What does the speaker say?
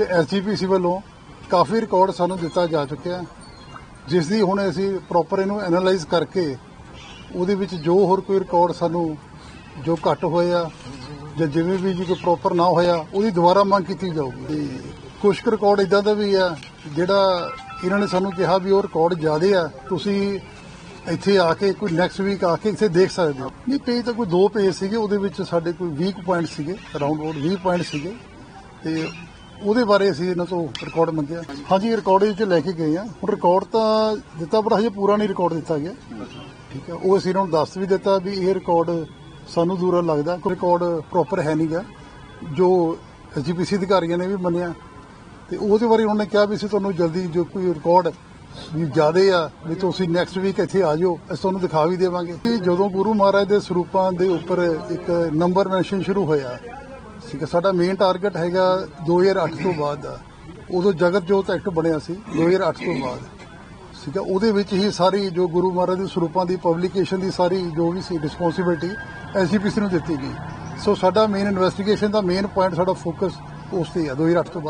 ਤੇ ਐਸਜੀਪੀਸੀ ਵੱਲੋਂ ਕਾਫੀ ਰਿਕਾਰਡ ਸਾਨੂੰ ਦਿੱਤਾ ਜਾ ਚੁੱਕਿਆ ਜਿਸ ਦੀ ਹੁਣ ਅਸੀਂ ਪ੍ਰੋਪਰ ਇਹਨੂੰ ਐਨਾਲਾਈਜ਼ ਕਰਕੇ ਉਹਦੇ ਵਿੱਚ ਜੋ ਹੋਰ ਕੋਈ ਰਿਕਾਰਡ ਸਾਨੂੰ ਜੋ ਘੱਟ ਹੋਏ ਆ ਜਾਂ ਜਿਵੇਂ ਵੀ ਜੀ ਕੋਈ ਪ੍ਰੋਪਰ ਨਾ ਹੋਇਆ, ਉਹਦੀ ਦੁਬਾਰਾ ਮੰਗ ਕੀਤੀ ਜਾਊਗੀ। ਤੇ ਕੁਝ ਰਿਕਾਰਡ ਇਦਾਂ ਦਾ ਵੀ ਆ, ਜਿਹੜਾ ਇਹਨਾਂ ਨੇ ਸਾਨੂੰ ਕਿਹਾ ਵੀ ਉਹ ਰਿਕਾਰਡ ਜ਼ਿਆਦੇ ਆ, ਤੁਸੀਂ ਇੱਥੇ ਆ ਕੇ ਕੋਈ ਨੈਕਸਟ ਵੀਕ ਆ ਕੇ ਇੱਥੇ ਦੇਖ ਸਕਦੇ ਹੋ। ਨਹੀਂ ਪੇਜ ਤਾਂ ਕੋਈ ਦੋ ਪੇਜ ਸੀਗੇ, ਉਹਦੇ ਵਿੱਚ ਸਾਡੇ ਕੋਈ 20 ਪੁਆਇੰਟ ਸੀਗੇ ਅਰਾਊਂਡ ਅਬਾਊਟ 20 ਪੁਆਇੰਟ ਸੀਗੇ। ਤੇ ਉਹਦੇ ਬਾਰੇ ਅਸੀਂ ਇਹਨਾਂ ਤੋਂ ਰਿਕਾਰਡ ਮੰਗਿਆ ਹਾਂਜੀ ਰਿਕਾਰਡ ਵਿੱਚ ਲੈ ਕੇ ਗਏ ਆ। ਹੁਣ ਰਿਕਾਰਡ ਤਾਂ ਦਿੱਤਾ, ਪਰ ਹਜੇ ਪੂਰਾ ਨਹੀਂ ਰਿਕਾਰਡ ਦਿੱਤਾ ਗਿਆ। ਠੀਕ ਹੈ ਉਹ ਅਸੀਂ ਇਹਨਾਂ ਨੂੰ ਦੱਸ ਵੀ ਦਿੱਤਾ ਵੀ ਇਹ ਰਿਕਾਰਡ ਸਾਨੂੰ ਦੂਰਾ ਲੱਗਦਾ। ਕੋਈ ਰਿਕਾਰਡ ਪ੍ਰੋਪਰ ਹੈ ਨਹੀਂਗਾ ਜੋ ਐਜੀਪੀਸੀ ਅਧਿਕਾਰੀਆਂ ਨੇ ਵੀ ਮੰਨਿਆ। ਤੇ ਉਹਦੇ ਬਾਰੇ ਉਹਨਾਂ ਨੇ ਕਿਹਾ ਵੀ ਅਸੀਂ ਤੁਹਾਨੂੰ ਜਲਦੀ ਜੋ ਕੋਈ ਰਿਕਾਰਡ ਵੀ ਜ਼ਿਆਦੇ ਆ, ਵੀ ਤੁਸੀਂ ਨੈਕਸਟ ਵੀਕ ਇੱਥੇ ਆ ਜਾਓ, ਅਸੀਂ ਤੁਹਾਨੂੰ ਦਿਖਾ ਵੀ ਦੇਵਾਂਗੇ। ਕਿ ਜਦੋਂ ਗੁਰੂ ਮਹਾਰਾਜ ਦੇ ਸਰੂਪਾਂ ਦੇ ਉੱਪਰ ਇੱਕ ਨੰਬਰ ਮੈਂਸ਼ਨ ਸ਼ੁਰੂ ਹੋਇਆ ਠੀਕ ਹੈ, ਸਾਡਾ ਮੇਨ ਟਾਰਗੇਟ ਹੈਗਾ 2008 ਤੋਂ ਬਾਅਦ ਦਾ। ਉਦੋਂ ਜਗਤ ਜੋਤ ਐਕਟ ਬਣਿਆ ਸੀ 2008 ਤੋਂ ਬਾਅਦ। ਠੀਕ ਹੈ, ਉਹਦੇ ਵਿੱਚ ਹੀ ਸਾਰੀ ਜੋ ਗੁਰੂ ਮਹਾਰਾਜ ਦੇ ਸਰੂਪਾਂ ਦੀ ਪਬਲੀਕੇਸ਼ਨ ਦੀ ਸਾਰੀ ਜੋ ਵੀ ਸੀ ਰਿਸਪੌਂਸਿਬਿਲਟੀ ਐਸਜੀਪੀਸੀ ਨੂੰ ਦਿੱਤੀ ਗਈ। ਸੋ ਸਾਡਾ ਮੇਨ ਇਨਵੈਸਟੀਗੇਸ਼ਨ ਦਾ ਮੇਨ ਪੁਆਇੰਟ ਸਾਡਾ ਫੋਕਸ ਉਸ ਤੇ ਆ 2008 ਤੋਂ ਬਾਅਦ।